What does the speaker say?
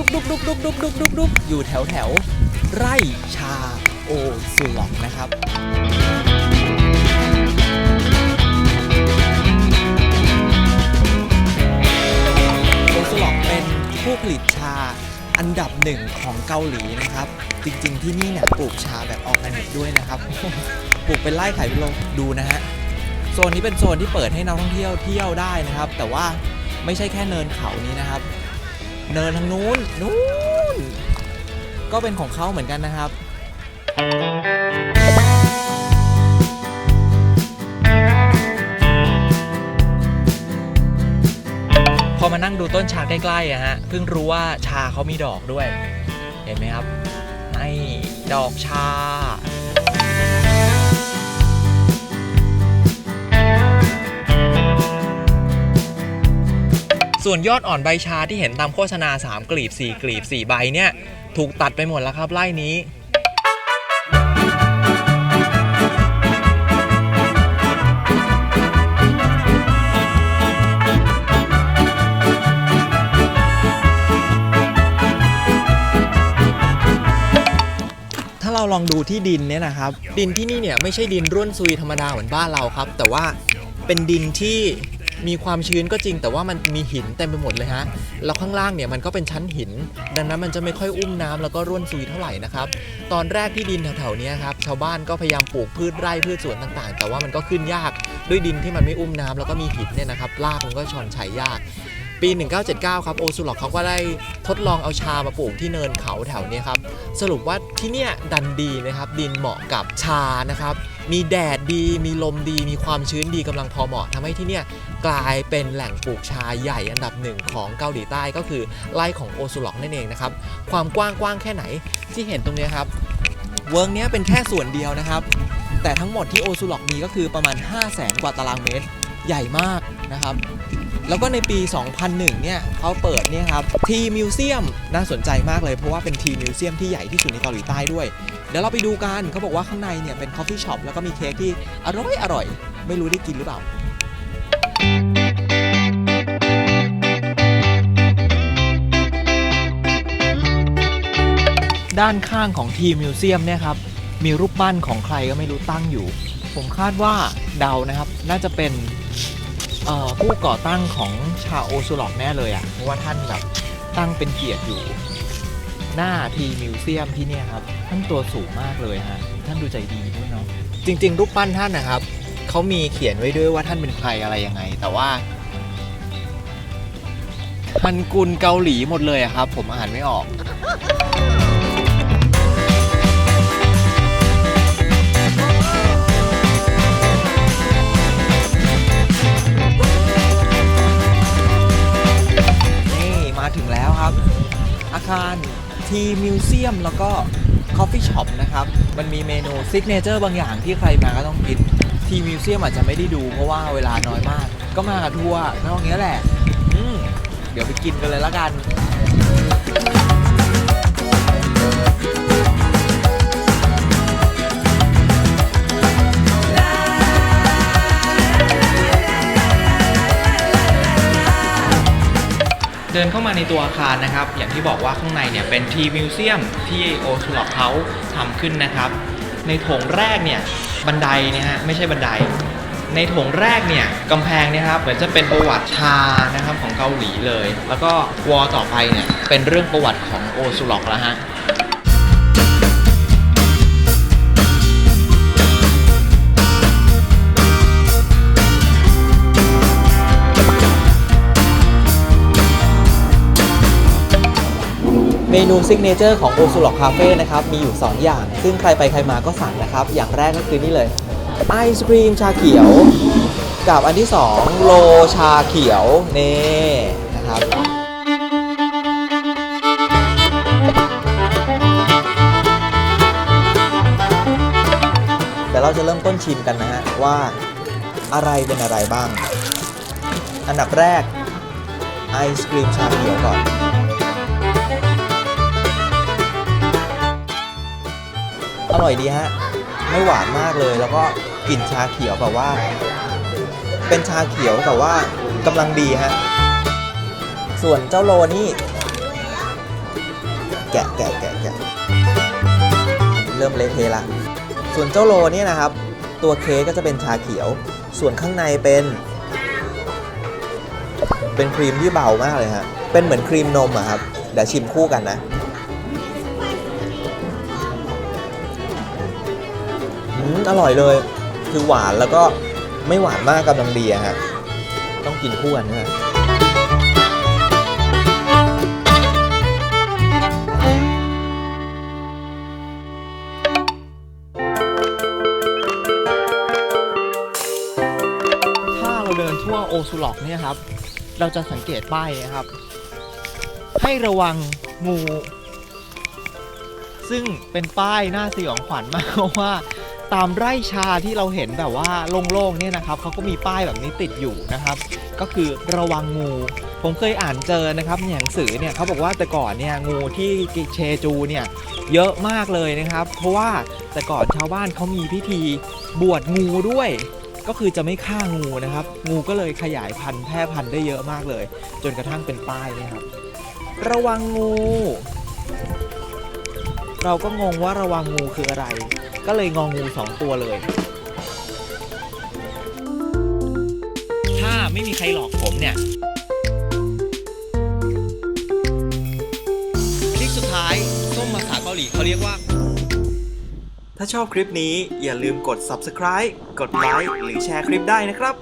ดุกดุกดุกดุกดุกดุกดุกดุกอยู่แถวแถวไร่ชาโอซูล็อกนะครับโอซูล็อกเป็นผู้ผลิตชาอันดับหนึ่งของเกาหลีนะครับ จริงๆที่นี่เนี่ยปลูกชาแบบออร์แกนิกด้วยนะครับปลูกเป็นไร่ขายเป็นโลดูนะฮะโซนนี้เป็นโซนที่เปิดให้นักท่องเที่ยวเที่ยวได้นะครับ แต่ว่าไม่ใช่แค่เนินเขานี้นะครับ เนินทางนู้นนู้นก็เป็นของเขาเหมือนกันนะครับพอมานั่งดูต้นชาใกล้ๆอะฮะเพิ่งรู้ว่าชาเขามีดอกด้วย เห็นไหมครับนี่ดอกชา ส่วนยอดอ่อนใบชาที่เห็นตามโฆษณา 3 กลีบ 4 กลีบ 4 ใบเนี่ย ถูกตัดไปหมดแล้วครับไล่นี้ถ้าเราลองดูที่ดินเนี่ยนะครับ ดินที่นี่เนี่ยไม่ใช่ดินร่วนซุยธรรมดาเหมือนบ้านเราครับ แต่ว่าเป็นดินที่ มีความชื้นก็จริง แต่ว่ามันมีหินเต็มไปหมดเลยฮะแล้วข้างล่างเนี่ยมันก็เป็นชั้นหิน ดังนั้นมันจะไม่ค่อยอุ้มน้ำแล้วก็ร่วนซุยเท่าไหร่นะครับตอนแรกที่ดินแถวๆนี้ครับชาวบ้านก็พยายามปลูกพืชไร่พืชสวนต่างๆ แต่ว่ามันก็ขึ้นยากด้วยดินที่มันไม่อุ้มน้ำแล้วก็มีหินเนี่ยนะครับรากมันก็ชอนชัยยาก ปี 1979 ครับโอซูล็อกเขาก็ได้ทดลองเอาชามาปลูกที่เนินเขาแถวเนี้ยครับ สรุปว่าที่เนี่ยดันดีนะครับ ดินเหมาะกับชานะครับ มีแดดดีมีลมดี มีความชื้นดีกำลังพอเหมาะทำให้ที่เนี่ยกลายเป็นแหล่งปลูกชาใหญ่อันดับหนึ่งของเกาหลีใต้ก็คือไร่ของโอซูล็อกนั่นเองนะครับ ความกว้างกว้างแค่ไหนที่เห็นตรงเนี้ยครับเวิร์กเนี้ยเป็นแค่ส่วนเดียวนะครับ แต่ทั้งหมดที่โอซูล็อกมีก็คือประมาณ 5 0 0แสนกว่าตารางเมตร ใหญ่มากนะครับ แล้วก็ในปี 2001 เนี่ยเขาเปิดเนี่ยครับทีมิวเซียมน่าสนใจมากเลยเพราะว่าเป็นทีมิวเซียมที่ใหญ่ที่สุดในเกาหลีใต้ด้วย เดี๋ยวเราไปดูกันเขาบอกว่าข้างในเนี่ยเป็นคอฟฟี่ช็อปแล้วก็มีเค้กที่อร่อยอร่อย ไม่รู้ได้กินหรือเปล่าด้านข้างของทีมิวเซียมเนี่ยครับมีรูปปั้นของใครก็ไม่รู้ตั้งอยู่ ผมคาดว่าเดานะครับ น่าจะเป็น เอ่อผู้ก่อตั้งของชาโอซูล็อกแน่เลยอะ่ะเพราะว่าท่านแบบตั้งเป็นเกียรติอยู่ หน้าทีมิวเซียมที่เนี่ยครับ ท่านตัวสูงมากเลยฮะท่านดูใจดีด้วยเนาะจริง ๆ รูปปั้นท่านนะครับเขามีเขียนไว้ด้วยว่าท่านเป็นใครอะไรยังไง แต่ว่าฮันกุลเกาหลีหมดเลยอะครับ ผมอ่านไม่ออก ทีมิวเซียมแล้วก็คอฟฟี่ช็อปนะครับ มันมีเมนูซิกเนเจอร์บางอย่างที่ใครมาก็ต้องกิน ทีมิวเซียมอาจจะไม่ได้ดูเพราะว่าเวลาน้อยมาก ก็มากับทัวร์ก็ตรงนี้ยแหละ อืม เดี๋ยวไปกินกันเลยละกัน ดินเข้ามาในตัวอาคารนะครับ อย่างที่บอกว่าข้างในเนี่ยเป็นทีมิวเซียมที่โอชูล็อกเขาทำขึ้นนะครับ ในโถงแรกเนี่ยบันไดนะฮะไม่ใช่บันได ในโถงแรกเนี่ยกำแพงเนี่ยครับเหมือนจะเป็นประวัติชานะครับของเกาหลีเลย แล้วก็วอลต่อไปเนี่ยเป็นเรื่องประวัติของโอซูล็อกแล้วฮะ เมนูซิกเนเจอร์ของโอซูล็อกคาเฟ่นะครับมีอยู่ 2 อย่าง ซึ่งใครไปใครมาก็สั่งนะครับ อย่างแรกก็คือนี่เลยไอศครีมชาเขียว กับอันที่ 2 โลชาเขียว นี่นะครับเดี๋ยวเราจะเริ่มต้นชิมกันนะฮะ ว่าอะไรเป็นอะไรบ้าง อันดับแรกไอศครีมชาเขียวก่อน ร่อยดีฮะ ไม่หวานมากเลย แล้วก็กลิ่นชาเขียวแบบว่า เป็นชาเขียวแต่ว่ากำลังดีฮะ ส่วนเจ้าโลนี่ แกะแกะแกะแกะเริ่มเละเทะละ ส่วนเจ้าโลเนี่ยนะครับ ตัวเค้กก็จะเป็นชาเขียว ส่วนข้างในเป็น เป็นครีมที่เบามากเลยฮะ เป็นเหมือนครีมนมอะครับ เดี๋ยวชิมคู่กันนะ อร่อยเลย คือหวานแล้วก็ไม่หวานมากกำลังดีฮะต้องกินคู่กันนะฮะถ้าเราเดินทั่วโอซูล็อกเนี่ยครับ เราจะสังเกตป้ายนะครับ ให้ระวังงูซึ่งเป็นป้ายหน้าสยองขวัญมากเพราะว่า ตามไร่ชาที่เราเห็นแบบว่าโล่งๆเนี่ยนะครับเขาก็มีป้ายแบบนี้ติดอยู่นะครับ ก็คือระวังงู ผมเคยอ่านเจอนะครับในหนังสือเนี่ยเขาบอกว่าแต่ก่อนเนี่ยงูที่เชจูเนี่ยเยอะมากเลยนะครับ เพราะว่าแต่ก่อนชาวบ้านเขามีพิธีบวชงูด้วยก็คือจะไม่ฆ่างูนะครับ งูก็เลยขยายพันธุ์แพร่พันธุ์ได้เยอะมากเลย จนกระทั่งเป็นป้ายนะครับ ระวังงู เราก็งงว่าระวังงูคืออะไร ก็เลยงองูสองตัวเลย ถ้าไม่มีใครหลอกผมเนี่ย คลิปสุดท้ายส้มภาษาเกาหลีเขาเรียกว่า ถ้าชอบคลิปนี้อย่าลืมกด subscribe กดไลค์หรือแชร์คลิปได้นะครับ